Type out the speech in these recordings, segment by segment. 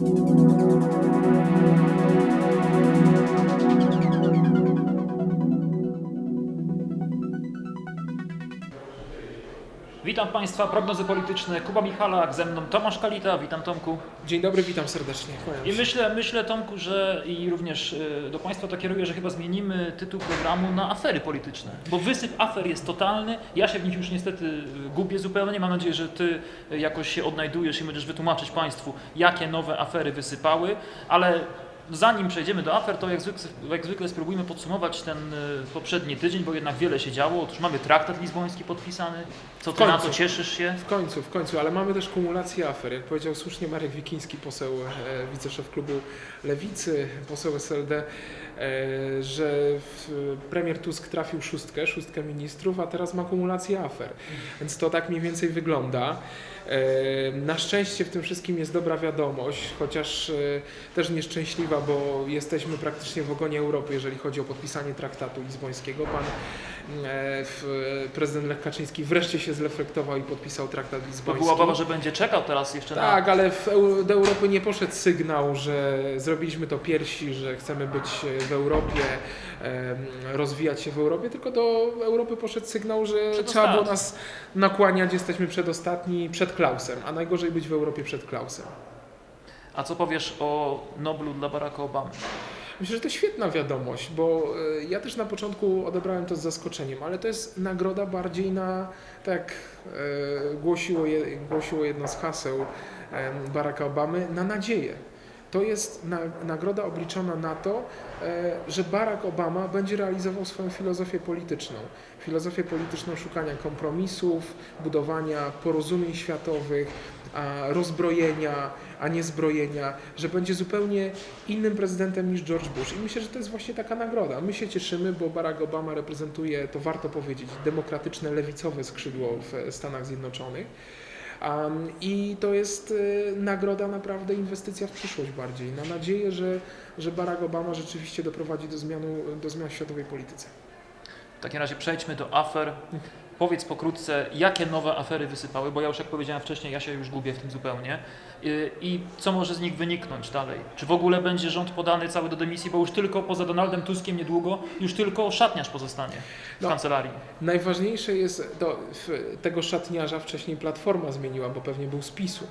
Thank you. Witam Państwa, prognozy polityczne. Kuba Michalak, ze mną Tomasz Kalita. Witam Tomku. Dzień dobry, witam serdecznie. I myślę, myślę Tomku, że i również y, do Państwa to kieruję, że chyba zmienimy tytuł programu na afery polityczne. Bo wysyp afer jest totalny. Ja się w nich już niestety y, gubię zupełnie. Mam nadzieję, że Ty y, jakoś się odnajdujesz i będziesz wytłumaczyć Państwu, jakie nowe afery wysypały. Ale zanim przejdziemy do afer, to jak zwykle, jak zwykle spróbujmy podsumować ten y, poprzedni tydzień, bo jednak wiele się działo. Otóż mamy traktat lizboński podpisany. Co Ty na to cieszysz się? W końcu, w końcu, ale mamy też kumulację afer. Jak powiedział słusznie Marek Wikiński, poseł, e, wiceszef klubu Lewicy, poseł SLD, e, że w, premier Tusk trafił szóstkę, szóstkę ministrów, a teraz ma kumulację afer. Więc to tak mniej więcej wygląda. E, Na szczęście w tym wszystkim jest dobra wiadomość, chociaż e, też nieszczęśliwa, bo jesteśmy praktycznie w ogonie Europy, jeżeli chodzi o podpisanie traktatu lizbońskiego. Pan e, prezydent Lech Kaczyński wreszcie się zreflektował i podpisał traktat To lizboński. była obawa, że będzie czekał teraz jeszcze na... Tak, ale do Europy nie poszedł sygnał, że zrobiliśmy to pierwsi, że chcemy być w Europie, rozwijać się w Europie, tylko do Europy poszedł sygnał, że trzeba było nas nakłaniać, jesteśmy przedostatni przed Klausem, a najgorzej być w Europie przed Klausem. A co powiesz o Noblu dla Baracka Obamy? Myślę, że to świetna wiadomość, bo e, ja też na początku odebrałem to z zaskoczeniem, ale to jest nagroda bardziej na, tak e, głosiło, głosiło jedno z haseł Baracka Obamy, na nadzieję. To jest na, nagroda obliczona na to, e, że Barack Obama będzie realizował swoją filozofię polityczną. Filozofię polityczną szukania kompromisów, budowania porozumień światowych, rozbrojenia, a nie zbrojenia, że będzie zupełnie innym prezydentem niż George Bush. I myślę, że to jest właśnie taka nagroda. My się cieszymy, bo Barack Obama reprezentuje, to warto powiedzieć, demokratyczne, lewicowe skrzydło w Stanach Zjednoczonych. Um, I to jest y, nagroda, naprawdę inwestycja w przyszłość bardziej. Na nadzieję, że, że Barack Obama rzeczywiście doprowadzi do, zmianu, do zmian w światowej polityce. W takim razie przejdźmy do afer. Powiedz pokrótce, jakie nowe afery wysypały, bo ja już jak powiedziałem wcześniej, ja się już gubię w tym zupełnie. I, I co może z nich wyniknąć dalej? Czy w ogóle będzie rząd podany cały do dymisji, bo już tylko poza Donaldem Tuskiem niedługo, już tylko szatniarz pozostanie w No. kancelarii. Najważniejsze jest, to, tego szatniarza wcześniej Platforma zmieniła, bo pewnie był z PiSu.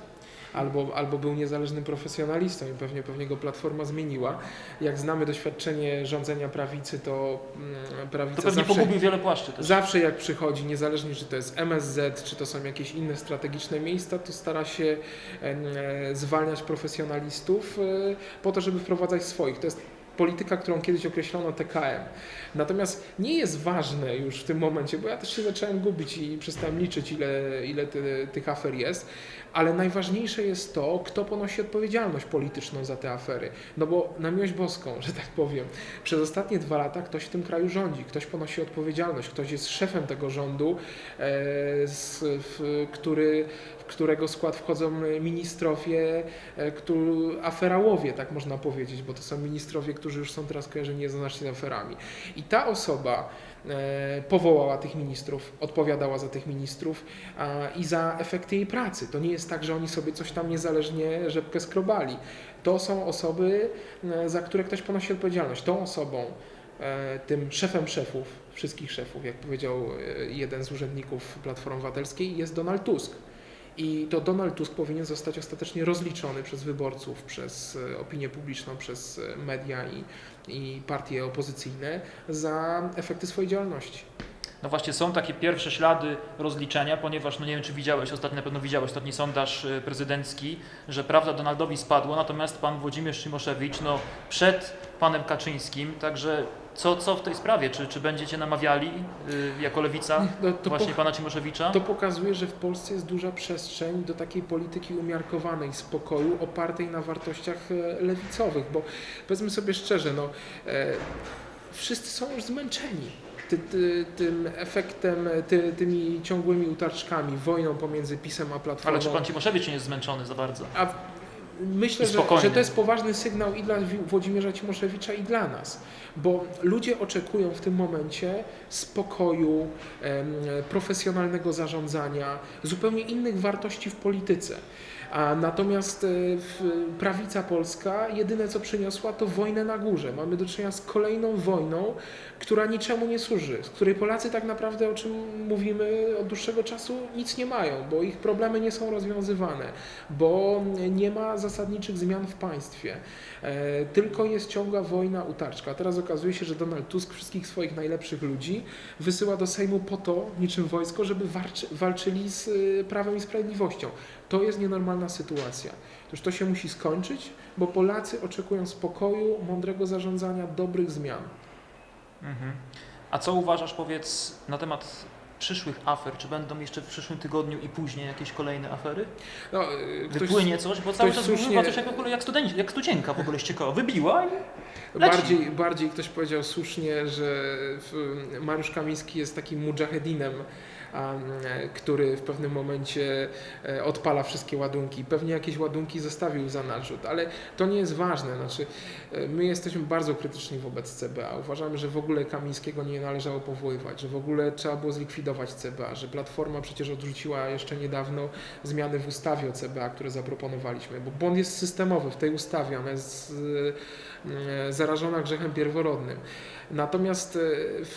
Albo, albo był niezależnym profesjonalistą i pewnie, pewnie go Platforma zmieniła. Jak znamy doświadczenie rządzenia prawicy, to mm, prawica To pewnie zawsze, pogubił wiele płaszczy też. zawsze jak przychodzi, niezależnie czy to jest MSZ, czy to są jakieś inne strategiczne miejsca, to stara się e, zwalniać profesjonalistów e, po to, żeby wprowadzać swoich. To jest polityka, którą kiedyś określono TKM. Natomiast nie jest ważne już w tym momencie, bo ja też się zacząłem gubić i przestałem liczyć, ile, ile ty, tych afer jest, ale najważniejsze jest to, kto ponosi odpowiedzialność polityczną za te afery. No bo na miłość boską, że tak powiem, przez ostatnie dwa lata ktoś w tym kraju rządzi, ktoś ponosi odpowiedzialność, ktoś jest szefem tego rządu, e, z, w, który, w którego skład wchodzą ministrowie, e, aferałowie, tak można powiedzieć, bo to są ministrowie, którzy już są teraz kojarzeni jednoznacznie z aferami. I ta osoba e, powołała tych ministrów, odpowiadała za tych ministrów i za efekty jej pracy. To nie jest tak, że oni sobie coś tam niezależnie rzepkę skrobali. To są osoby, e, za które ktoś ponosi odpowiedzialność. Tą osobą, e, tym szefem szefów, wszystkich szefów, jak powiedział jeden z urzędników Platformy Obywatelskiej, jest Donald Tusk. I to Donald Tusk powinien zostać ostatecznie rozliczony przez wyborców, przez e, opinię publiczną, przez e, media i, i partie opozycyjne za efekty swojej działalności. No właśnie są takie pierwsze ślady rozliczenia, ponieważ no nie wiem czy widziałeś, ostatnio na pewno widziałeś ostatni sondaż y, prezydencki, że prawda Donaldowi spadło, natomiast pan Włodzimierz Szymoszewicz no przed panem Kaczyńskim, także co, co w tej sprawie? Czy, czy będziecie namawiali y, jako lewica No, właśnie pana Cimoszewicza? to pokazuje, że w Polsce jest duża przestrzeń do takiej polityki umiarkowanej, spokoju, opartej na wartościach e, lewicowych, bo powiedzmy sobie szczerze, no, e, wszyscy są już zmęczeni. Ty, ty, tym efektem, ty, tymi ciągłymi utarczkami, wojną pomiędzy PiSem a Platformą. Ale czy pan Cimoszewicz nie jest zmęczony za bardzo? A myślę, że, że to jest poważny sygnał i dla Włodzimierza Cimoszewicza, i dla nas, bo ludzie oczekują w tym momencie spokoju, profesjonalnego zarządzania, zupełnie innych wartości w polityce. A natomiast e, prawica polska jedyne co przyniosła to wojnę na górze. Mamy do czynienia z kolejną wojną, która niczemu nie służy, z której Polacy tak naprawdę, o czym mówimy od dłuższego czasu, nic nie mają, bo ich problemy nie są rozwiązywane, bo nie ma zasadniczych zmian w państwie. E, Tylko jest ciągła wojna utarczka. Teraz okazuje się, że Donald Tusk wszystkich swoich najlepszych ludzi wysyła do Sejmu po to, niczym wojsko, żeby walczyli z y, prawem i sprawiedliwością. To jest nienormalna sytuacja. Otóż to się musi skończyć, bo Polacy oczekują spokoju, mądrego zarządzania, dobrych zmian. Mhm. A co uważasz, powiedz, na temat przyszłych afer? Czy będą jeszcze w przyszłym tygodniu i później jakieś kolejne afery? No, y, ktoś Wypłynie coś? Bo cały czas słusznie- słusznie... coś jak, w ogóle jak, studenci, jak studzienka w ogóle ściekała. Wybiła i leci. bardziej, bardziej ktoś powiedział słusznie, że Mariusz Kamiński jest takim mujahedinem, który w pewnym momencie e, odpala wszystkie ładunki. Pewnie jakieś ładunki zostawił za narzut, ale to nie jest ważne. Znaczy, e, my jesteśmy bardzo krytyczni wobec CBA. Uważamy, że w ogóle Kamińskiego nie należało powoływać, że w ogóle trzeba było zlikwidować CBA, że Platforma przecież odrzuciła jeszcze niedawno zmiany w ustawie o CBA, które zaproponowaliśmy, bo błąd jest systemowy w tej ustawie, ona jest e, zarażona grzechem pierworodnym. Natomiast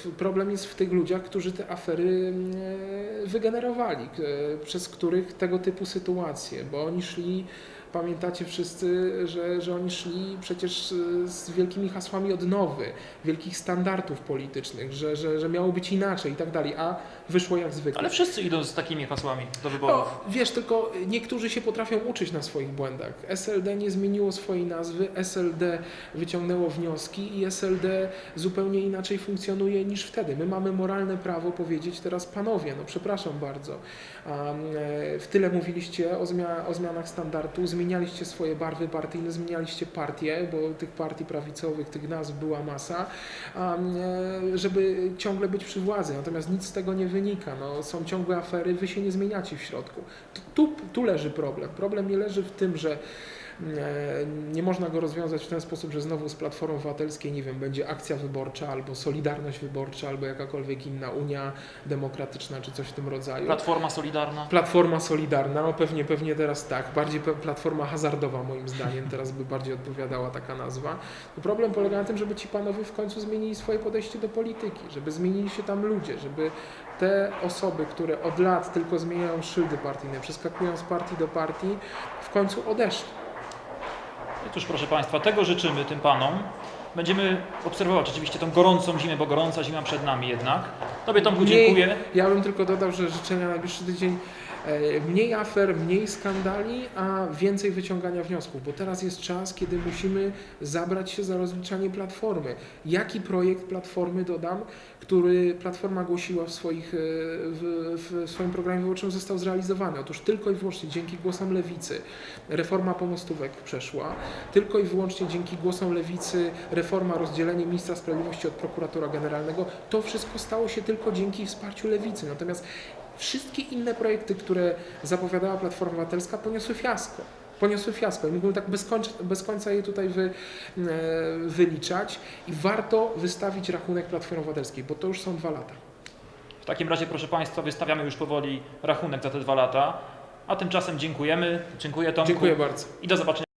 e, problem jest w tych ludziach, którzy te afery e, wygenerowali, k- przez których tego typu sytuacje, bo oni szli, pamiętacie wszyscy, że, że oni szli przecież e, z wielkimi hasłami odnowy, wielkich standardów politycznych, że, że, że miało być inaczej i tak dalej, a wyszło jak zwykle. Ale wszyscy idą z takimi hasłami do wyborów. No, wiesz, tylko niektórzy się potrafią uczyć na swoich błędach. SLD nie zmieniło swojej nazwy, SLD wyciągnęło wnioski i SLD zupełnie inaczej funkcjonuje niż wtedy. My mamy moralne prawo powiedzieć teraz, panowie, no przepraszam bardzo, e, w tyle mówiliście o, zmia- o zmianach standardu, zmienialiście swoje barwy partyjne, zmienialiście partie, bo tych partii prawicowych, tych nazw była masa, a, e, żeby ciągle być przy władzy. Natomiast nic z tego nie wynika. No, są ciągłe afery, wy się nie zmieniacie w środku. Tu, tu, leży problem. Problem nie leży w tym, że e, nie można go rozwiązać w ten sposób, że znowu z Platformy Obywatelskiej, nie wiem, będzie akcja wyborcza, albo Solidarność Wyborcza, albo jakakolwiek inna Unia Demokratyczna, czy coś w tym rodzaju. Platforma Solidarna. Platforma Solidarna, no pewnie, pewnie teraz tak, bardziej pe- platforma hazardowa moim zdaniem, teraz by bardziej odpowiadała taka nazwa. No problem polega na tym, żeby ci panowie w końcu zmienili swoje podejście do polityki, żeby zmienili się tam ludzie, żeby te osoby, które od lat tylko zmieniają szyldy partyjne, przeskakują z partii do partii, w końcu odeszli. I cóż, proszę Państwa, tego życzymy tym panom. Będziemy obserwować oczywiście tą gorącą zimę, bo gorąca zima przed nami jednak. Tobie Tomku dziękuję. Ja bym tylko dodał, że życzenia na najbliższy tydzień mniej afer, mniej skandali, a więcej wyciągania wniosków, bo teraz jest czas, kiedy musimy zabrać się za rozliczanie platformy. Jaki projekt platformy dodam, który platforma głosiła w, swoich, e, w, w swoim programie wyborczym został zrealizowany? Otóż tylko i wyłącznie dzięki głosom lewicy reforma pomostówek przeszła, tylko i wyłącznie dzięki głosom lewicy reforma rozdzielenie ministra sprawiedliwości od prokuratora generalnego, to wszystko stało się tylko dzięki wsparciu lewicy. Natomiast wszystkie inne projekty, które zapowiadała Platforma Obywatelska, poniosły fiasko. Poniosły fiasko i mógłbym tak bez końca, bez końca je tutaj wy, e, wyliczać i warto wystawić rachunek Platformy Obywatelskiej, bo to już są dwa lata. W takim razie, proszę Państwa, wystawiamy już powoli rachunek za te dwa lata. A tymczasem dziękujemy. Dziękuję Tomku. Dziękuję bardzo. I do zobaczenia.